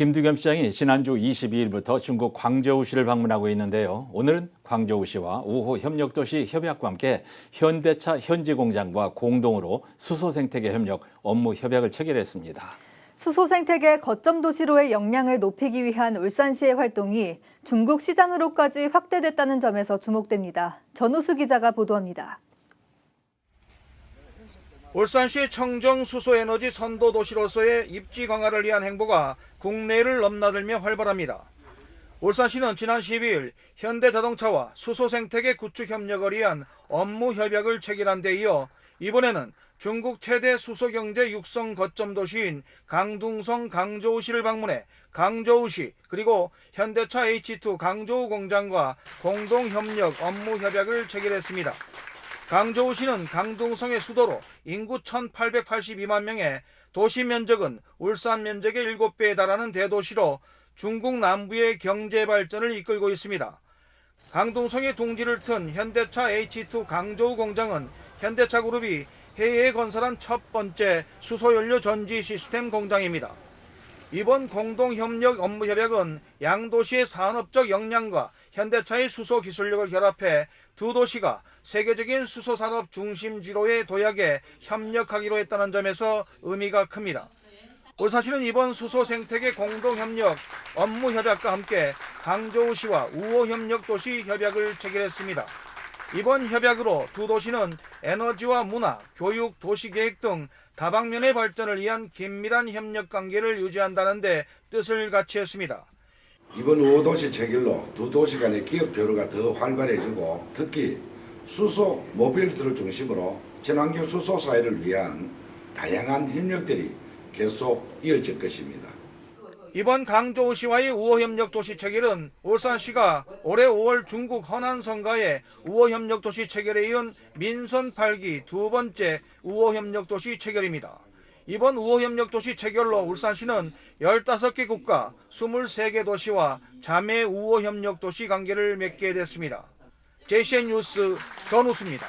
김두겸 시장이 지난주 22일부터 중국 광저우시를 방문하고 있는데요. 오늘은 광저우시와 우호 협력도시 협약과 함께 현대차 현지 공장과 공동으로 수소 생태계 협력 업무 협약을 체결했습니다. 수소 생태계 거점 도시로의 역량을 높이기 위한 울산시의 활동이 중국 시장으로까지 확대됐다는 점에서 주목됩니다. 전우수 기자가 보도합니다. 울산시 청정 수소에너지 선도 도시로서의 입지 강화를 위한 행보가 국내를 넘나들며 활발합니다. 울산시는 지난 12일 현대자동차와 수소 생태계 구축 협력을 위한 업무 협약을 체결한 데 이어 이번에는 중국 최대 수소 경제 육성 거점 도시인 강둥성 강저우시를 방문해 강저우시 그리고 현대차 H2 강저우 공장과 공동 협력 업무 협약을 체결했습니다. 강저우시는 강동성의 수도로 인구 1,882만 명에 도시 면적은 울산 면적의 7배에 달하는 대도시로 중국 남부의 경제 발전을 이끌고 있습니다. 강동성의 둥지를 튼 현대차 H2 강저우 공장은 현대차 그룹이 해외에 건설한 첫 번째 수소연료 전지 시스템 공장입니다. 이번 공동협력 업무협약은 양도시의 산업적 역량과 현대차의 수소 기술력을 결합해 두 도시가 세계적인 수소 산업 중심지로의 도약에 협력하기로 했다는 점에서 의미가 큽니다. 울산시는 이번 수소 생태계 공동협력 업무 협약과 함께 강저우시와 우호협력도시 협약을 체결했습니다. 이번 협약으로 두 도시는 에너지와 문화, 교육, 도시계획 등 다방면의 발전을 위한 긴밀한 협력 관계를 유지한다는 데 뜻을 같이 했습니다. 이번 우호도시 체결로 두 도시 간의 기업 교류가 더 활발해지고 특히 수소 모빌리티를 중심으로 친환경 수소 사회를 위한 다양한 협력들이 계속 이어질 것입니다. 이번 강조시와의 우호협력 도시 체결은 울산시가 올해 5월 중국 허난 성가의 우호협력 도시 체결에 이은 민선 8기 두 번째 우호협력 도시 체결입니다. 이번 우호협력 도시 체결로 울산시는 15개 국가 23개 도시와 자매 우호협력 도시 관계를 맺게 됐습니다. JCN 뉴스 전우수입니다.